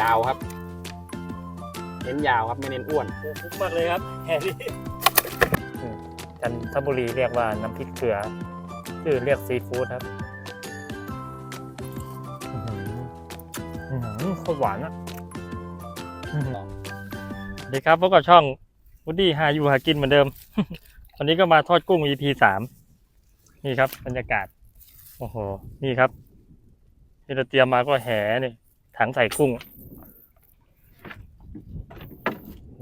ยาวครับ เน้นยาวครับไม่เน้นอ้วนโอ้คุ้มมากเลยครับแฮร์รี่จันทบุรีเรียกว่าน้ำพริกเกลือชื่อเรียกซีฟู้ดครับอื้อหืออื้อหือโคตรหวานอะอื้อหือสวัสดีครับพบกับช่องวูดดี้หาอยู่หากินเหมือนเดิม วันนี้ก็มาทอดกุ้ง EP สามนี่ครับบรรยากาศ โอ้โห นี่ครับที่เราเตรียมมาก็แหนี่ ถังใส่กุ้ง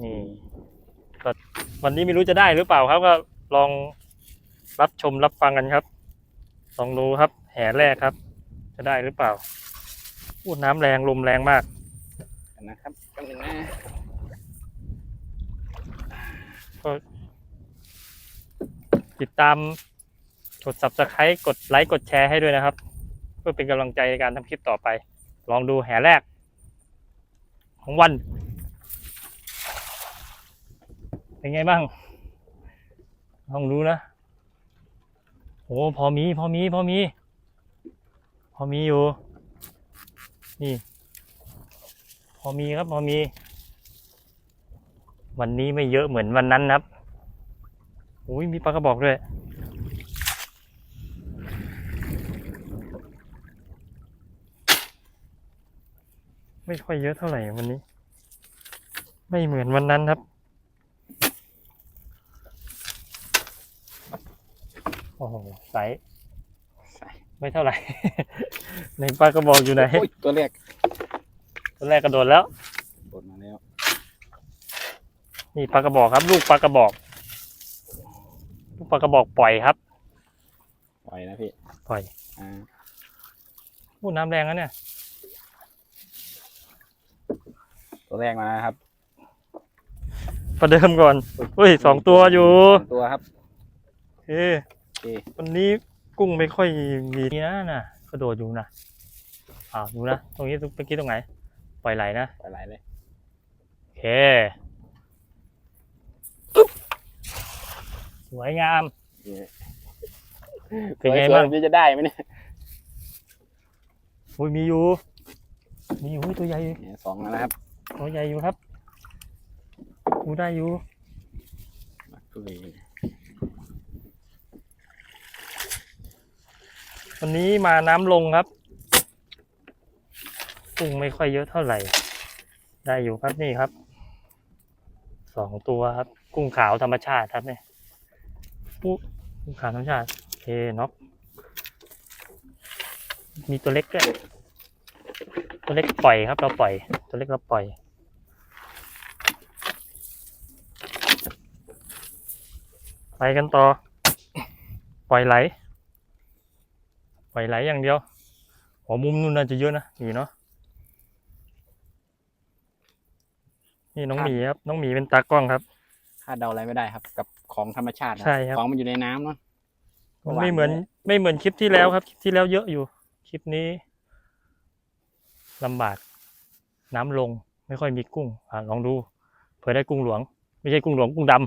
นี่ก็วันนี้ไม่รู้จะได้หรือเปล่าครับ ก็ลองรับชมรับฟังกันครับ ลองดูครับ แห่แรกครับ จะได้หรือเปล่าพูดน้ำแรงลมแรงมากนะครับกำลังนะก็ติดตามกด subscribe กดไลค์กดแชร์ให้ด้วยนะครับ เพื่อเป็นกำลังใจในการทำคลิปต่อไป ลองดูแห่แรก ของวัน เป็นไงบ้าง ลองดูนะโอ้พอมี พอมี พอมี พอมีอยู่ นี่ พอมีครับ พอมี วันนี้ไม่เยอะเหมือนวันนั้นครับ อุ้ยมีปลากระบอกด้วย ไม่ค่อยเยอะเท่าไหร่วันนี้ ไม่เหมือนวันนั้นครับ โอ้โหไซส์ใส่ไม่เท่าไหร่ ในปลากระบอกอยู่ไหน โอ้ยตัวแรกตัวแรกกระโดดแล้ว โดดมาแล้วนี่ปลากระบอกครับ ลูกปลากระบอก ลูกปลากระบอกปล่อยครับ ปล่อยนะพี่ปล่อย อ่าพูดน้ำแรงนะเนี่ย ตัวแรกมานะครับ ประเดิมก่อนเฮ้ยสองตัวอยู่สองตัวครับเฮ้โอเควันนี้กุ้งไม่ค่อยมีนะน่ะกระโดดอยู่นะอ้าวดูนะ ตรงนี้เมื่อกี้ตรงไหน ปล่อยไหลนะ ปล่อยไหลเลย โอเคปึ๊บสวยงามนี่เป็นไงสวยๆบ้างพี่จะได้ไหมเนี่ยอุ้ยมีอยู่ มีอยู่อุ้ยตัวใหญ่เนี่ยสองแล้วนะครับ ตัวใหญ่อยู่ครับดูได้อยู่ทุเรียนวันนี้มาน้ำลงครับกุ้งไม่ค่อยเยอะเท่าไหร่ ได้อยู่ครับนี่ครับ สองตัวครับ กุ้งขาวธรรมชาติครับเนี่ยกุ้งขาวธรรมชาติโอเคน็อกมีตัวเล็กด้วย ตัวเล็กปล่อยครับ เราปล่อย ตัวเล็กเราปล่อยไปกันต่อ ปล่อยไหล ปล่อยไหลอย่างเดียว หัวมุมนู่นน่าจะเยอะนะหมีเนาะนี่น้องหมีครับ น้องหมีเป็นตากล้องครับคาดเดาอะไรไม่ได้ครับ กับของธรรมชาตินะใช่ครับของมันอยู่ในน้ำเนาะมันไม่เหมือน ไม่เหมือนคลิปที่แล้วครับ คลิปที่แล้วเยอะอยู่ คลิปนี้ ลำบากน้ำลงไม่ค่อยมีกุ้งอ่าลองดูเผื่อได้กุ้งหลวง ไม่ใช่กุ้งหลวงกุ้งดำ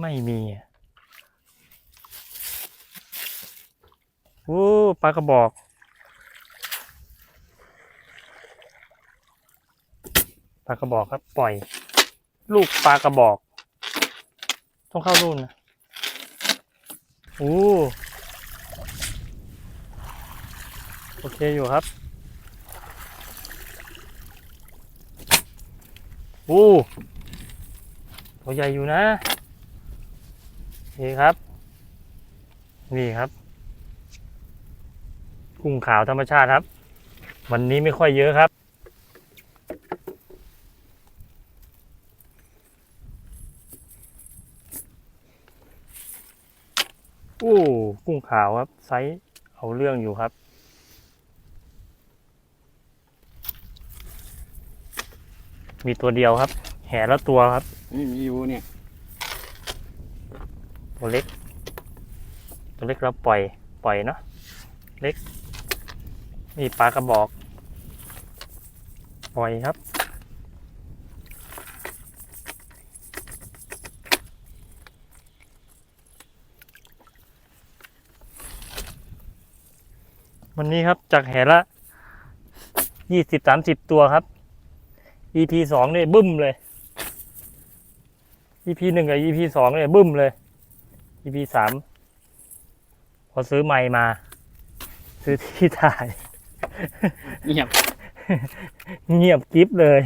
ไม่มีอะโอ้ปลากระบอกปลากระบอกครับ ปล่อย ลูกปลากระบอก ต้องเข้ารุ่นนะโอ้โอเคอยู่ครับโอ้ตัวใหญ่อยู่นะโอเคครับ นี่ครับ กุ้งขาวธรรมชาติครับ วันนี้ไม่ค่อยเยอะครับ โอ้กุ้ง ขาวครับไซส์เอาเรื่องอยู่ครับ มีตัวเดียวครับ แห่ละตัวครับนี่มีอยู่เนี่ย ตัวเล็ก ตัวเล็กเราปล่อย ปล่อยเนาะเล็กนี่ปลากระบอก ปล่อยครับ วันนี้ครับจากแหละยี่สิบสามสิบตัวครับ EP สองเนี่ยบึ้มเลย EP หนึ่งกับ EP สองเนี่ยบึ้มเลย EP สามพอซื้อไมค์มา ซื้อที่ถ่าย เงียบ เงียบกริฟเลย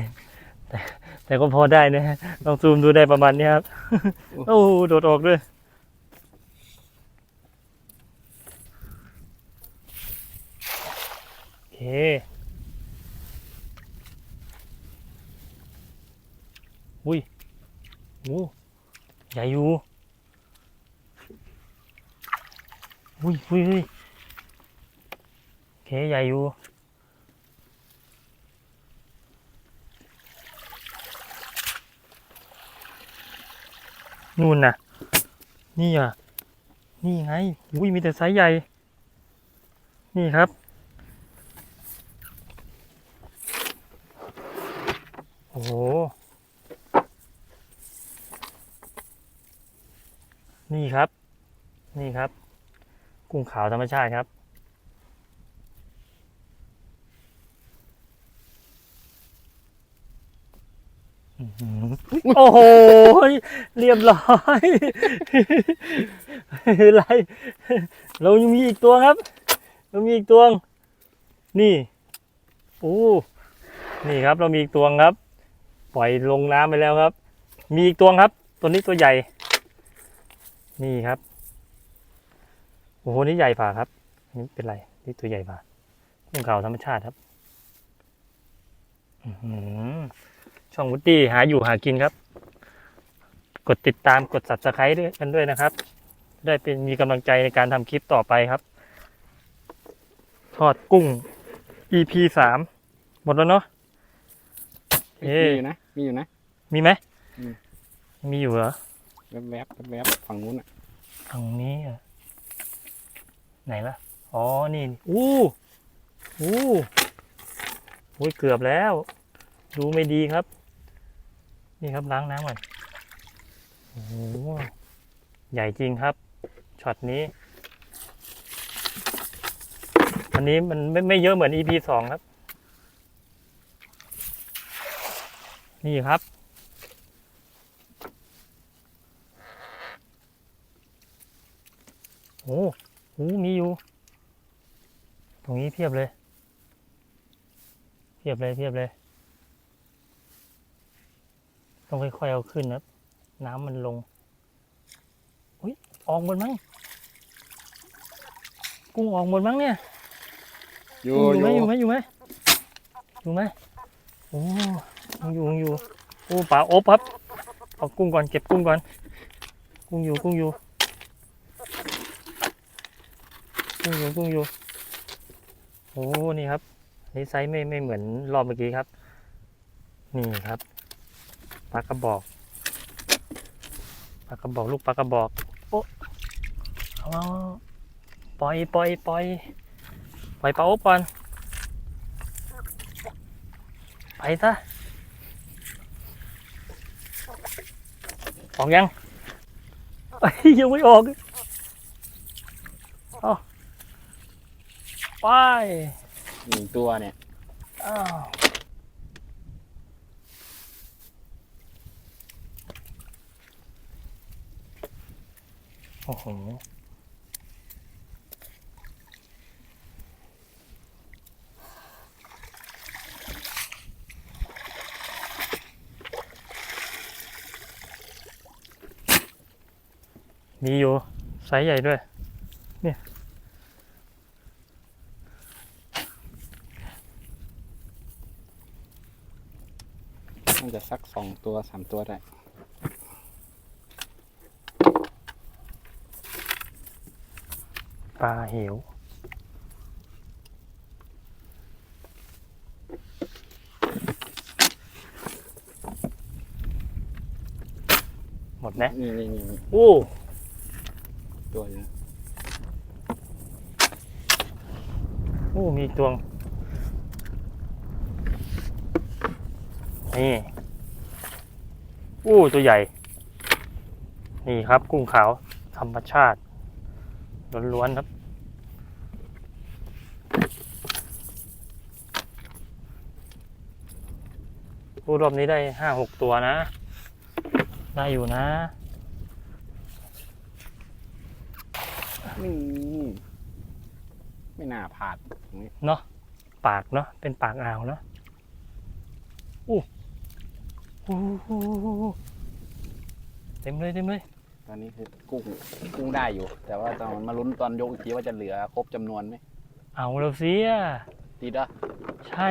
แต่แต่ก็พอได้นะฮะลองซูมดูได้ประมาณนี้ครับ โอ้โหโดดออกด้วย อเคอุ้ยโอ้ใหญ่อยู่อุ้ยอุ้ยอุ้ยโอเคใหญ่อยู่นู่นน่ะ นี่อะ นี่ไง อุ้ยมีแต่ไซส์ใหญ่ นี่ครับ โอ้โห นี่ครับ นี่ครับ กุ้งขาวธรรมชาติครับอ๋อโอ้โห เรียบร้อยไม่เป็นไรเรายังมีอีกตัวครับ เรามีอีกตัว นี่ โอ้ นี่ครับ เรามีอีกตัวครับ ปล่อยลงน้ำไปแล้วครับ มีอีกตัวครับ ตัวนี้ตัวใหญ่ นี่ครับ โอ้โห นี่ใหญ่ฝ่าครับ นี่เป็นไร นี่ตัวใหญ่ฝ่ากุ้งขาวธรรมชาติครับอื้อหือช่องวุดดี้หาอยู่หากินครับ กดติดตามกด subscribe ด้วยกันด้วยนะครับ ได้เป็นมีกำลังใจในการทำคลิปต่อไปครับ ทอดกุ้ง EP สามหมดแล้วเนาะ เอ๊ะ มีอยู่นะมีอยู่นะ มีไหมอืมมีอยู่เหรอแวบแวบๆแวบๆฝั่งนู้นอะทางนี้อะไหนล่ะ อ๋อ นี่ อู้อู้อุ้ยเกือบแล้ว ดูไม่ดีครับ นี่ครับล้างน้ำก่อนโอ้โหใหญ่จริงครับ ช็อตนี้ อันนี้มันไม่ไม่เยอะเหมือน EP สองครับ นี่ครับ โอ้โหมีอยู่ ตรงนี้เพียบเลย เพียบเลยเพียบเลย ต้องค่อยๆเอาขึ้นนะครับน้ำมันลง อุ้ยออกหมดมั้ง กุ้งออกหมดมั้งเนี่ย อยู่ไหมออยู่ยู่ไหมอยู่ไหมอยู่ไหมโอ้ ยังอยู่ยังอยู่โอ้ป่าโอบครับเอากุ้งก่อนเก็บกุ้งก่อน กุ้งอยู่กุ้งอยู่กุ้งอยู่กุ้งอยู่โอ้นี่ครับนี่ไซส์ไม่ไม่เหมือนรอบเมื่อกี้ครับ นี่ครับปลากระบอกปลากระบอกลูกปลากระบอกโอ้เอาปล่อยปล่อยปล่อยปล่อยปลาอบก่อนไปซะ ออกยังเอ้ยยังไม่ออกไปหนึ่งตัวเนี่ยอ้าวโอ้โห มีอยู่ไซส์ใหญ่ด้วยน่าจะสักสองตัวสามตัวได้ ปลาเหว หมดนะ นี่นี่นี่นี่โอ้ ตัวอยู่ะโอ้มีตัวนี่โอ้ตัวใหญ่ นี่ครับ กุ้งขาว ธรรมชาติล้วนๆครับ ผู้รอบนี้ได้ห้าหกตัวนะ ได้อยู่นะ นี่ไม่น่าพลาดตรงนี้เนาะปากเนาะเป็นปากอ่าวเนาะอู้หูหูหูหูเต็มเลยเต็มเลยตอนนี้คือกุ้งกุ้งได้อยู่ แต่ว่าตอนมาลุ้นตอนยกอีกทีว่าจะเหลือครบจำนวนไหมเอาแล้วเสียติดอะใช่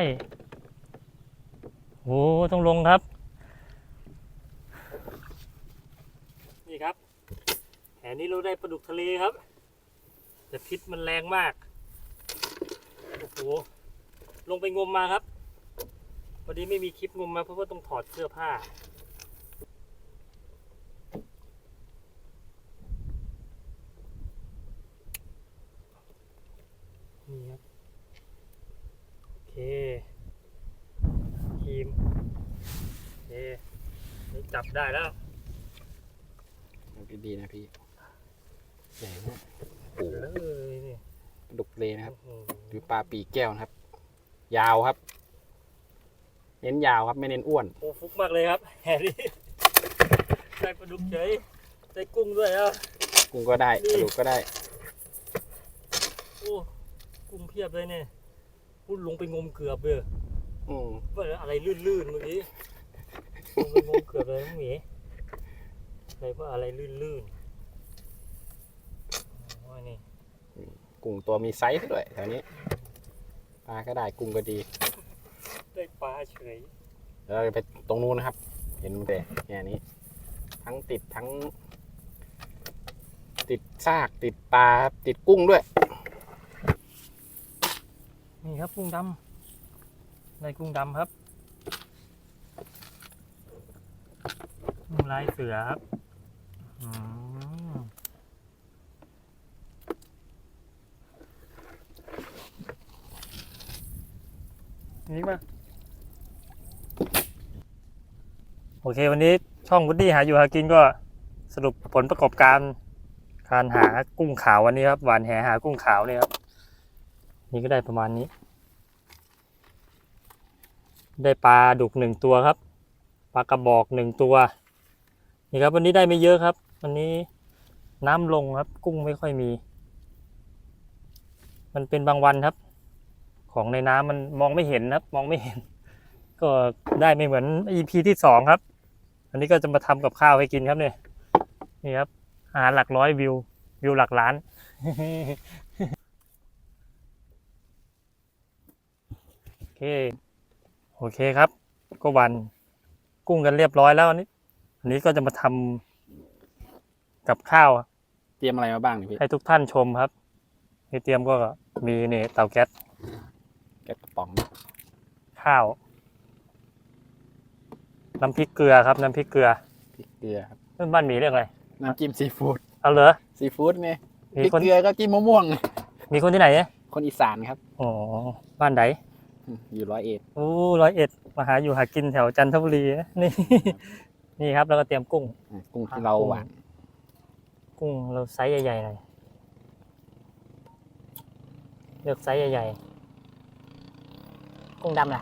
โอ้ต้องลงครับ นี่ครับแหนี้เราได้ปลาดุกทะเลครับ แต่พิษมันแรงมาก โอ้โห ลงไปงมมาครับ พอดีไม่มีคลิปงมมาเพราะว่าต้องถอดเสื้อผ้า นี่ครับ โอเคทีมโอเคนี่จับได้แล้ว ดีๆนะพี่ใหญ่มาก โอ้โหเลยนี่ปลาดุกเลนะครับโอ้โหหรือปลาปีกแก้วนะครับ ยาวครับ เน้นยาวครับไม่เน้นอ้วน โอ้ฟุกมากเลยครับแฮร์รี่ได้ปลาดุกเฉยได้กุ้งด้วยอะกุ้งก็ได้นี่ปลาดุกก็ได้โอ้กุ้งเพียบเลยเนี่ยพูดลงไปงมเกือบเลยอืมว่าอะไรลื่นๆเมื่อกี้ลงไปงมเกือบเลยน้องหมีอะไรว่าอะไรลื่นๆโอ้ย นี่กุ้งตัวมีไซส์ด้วยแถวนี้ปลาก็ได้กุ้งก็ดี ได้ปลาเฉยแล้วเราจะไปตรงนู้นนะครับ เห็นมันแต่แค่นี้ ทั้งติดทั้ง ติดซากติดปลาครับติดกุ้งด้วย นี่ครับกุ้งดำได้กุ้งดำครับกุ้งลายเสือครับอืม นี่มาโอเค วันนี้ช่องวุดดี้หาอยู่หากินก็สรุปผลประกอบการการหากุ้งขาววันนี้ครับหวานแหหากุ้งขาวเนี่ยครับ นี่ก็ได้ประมาณนี้ ได้ปลาดุกหนึ่งตัวครับปลากระบอกหนึ่งตัว นี่ครับ วันนี้ได้ไม่เยอะครับ วันนี้น้ำลงครับ กุ้งไม่ค่อยมี มันเป็นบางวันครับ ของในน้ำมันมองไม่เห็นครับ มองไม่เห็น ก็ได้ไม่เหมือน EP ที่สองครับ อันนี้ก็จะมาทำกับข้าวให้กินครับเนี่ยนี่ครับอาหารหลักร้อยวิว วิวหลักล้านโอเคโอเคครับ ก็วันกุ้งกันเรียบร้อยแล้วอันนี้อันนี้ก็จะมาทำกับข้าว เตรียมอะไรมาบ้างเนี่ยพี่ให้ทุกท่านชมครับที่เตรียมก็มีเนี่ยเตาแก๊ส แกะกระป๋อง ข้าว น้ำพริกเกลือครับ น้ำพริกเกลือพริกเกลือครับเพื่อนบ้านหมีเรียกอะไรน้ำจิ้มซีฟู้ดเอาเหรอซีฟู้ดไงพมีริกคนเกลือก็จิ้มมะม่วงไงมีคนที่ไหนเนี่ยคนอีสานครับอ๋อบ้านไหนอืมอยู่ร้อยเอ็ดโอ้ร้อยเอ็ดมาหาอยู่หากินแถวจันทบุรีนะนี่ นี่ครับแล้วก็เตรียมกุ้งอะกุ้งที่เราหวานกุ้งเราไซส์ใหญ่ๆหน่อยเลือกไซส์ใหญ่ ๆกุ้งดำล่ะ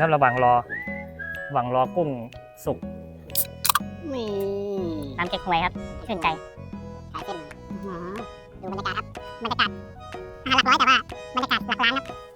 ครับ ระหว่างรอระหว่างรอกุ้งสุกนี่น้ำเก๊กฮวยครับชื่นใจขายเส้นหน่อยดูบรรยากาศครับบรรยากาศอาหารหลักร้อยแต่ว่าบรรยากาศหลักล้านครับ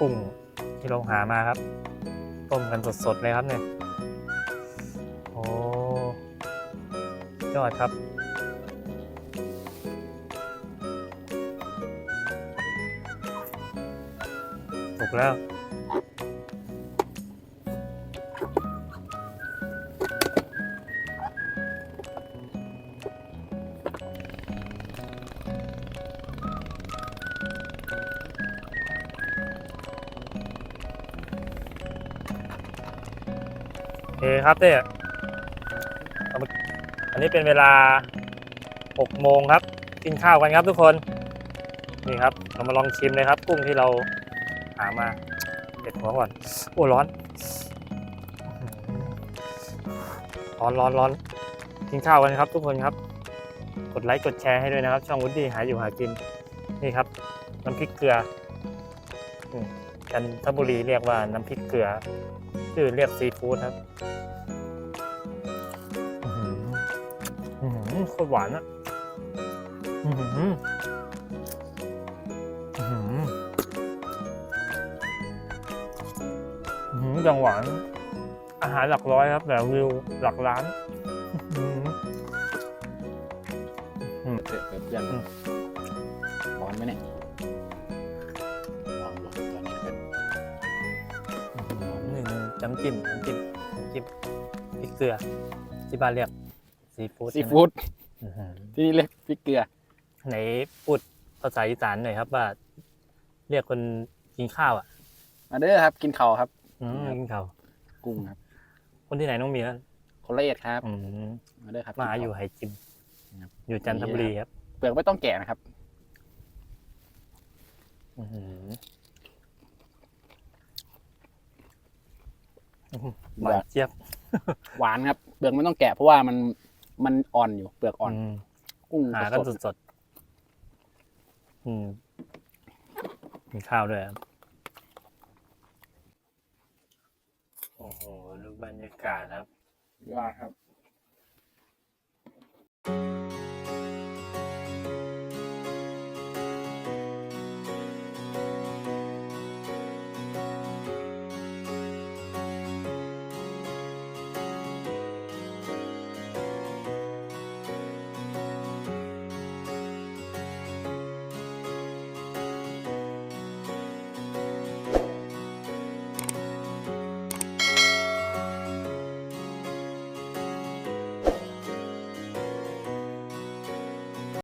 กุ้งที่เราหามาครับ ต้มกันสดๆเลยครับเนี่ย โอ้ยอดครับถูกแล้ว ครับเต้เอามาอันนี้เป็นเวลา6โมงครับ กินข้าวกันครับทุกคน นี่ครับ เรามาลองชิมเลยครับ กุ้งที่เราหามาเด็ดหัวก่อน โอ้ร้อน ร้อนร้อนร้อนกินข้าวกันครับ ทุกคนครับ กดไลค์กดแชร์ให้ด้วยนะครับ ช่องวุดดี้หาอยู่หากิน นี่ครับ น้ำพริกเกลืออืมจันทบุรีเรียกว่าน้ำพริกเกลือชื่อเรียกซีฟู้ดครับ คตรหวานอะอื้อหืออื้อหืออื้อหืออย่างหวาน อาหารหลักร้อยครับ แต่วิวหลักล้านอื้อหือเผ็ดเผ็ดยังอืมร้อนไหมเนี่ยลองดูตอนนี้เป็นนี่น้ำจิ้มน้ำจิ้มน้ำจิ้มพริกเกลือที่บ้านเรียกซีฟู้ดซีฟู้ดอื้อหือ ที่นี่เรียกพริกเกลือ ไหนพูดภาษาอีสานหน่อยครับว่า เรียกคนกินข้าวอะ มาเด้อครับ กินข้าวครับ อืมครับกินข้าวกุ้งครับคนที่ไหนน้องมีครับคนละเอียดครับ อืมมาเด้อครับมากินข้วอยู่ไหจิมครับ อยู่จันทบุรีครับเปลือกไม่ต้องแกะนะครับ อื้อหืออื้อหือหวานเจี๊ยบหวานครับ เปลือกไม่ต้องแกะเพราะว่ามันมันอ่อนอยู่ เปลือกอ่อน ม กุ้งหากันสดสดๆอืมมีข้าวด้วยครับโอ้โหดูบรรยากาศครับๆยอดครับ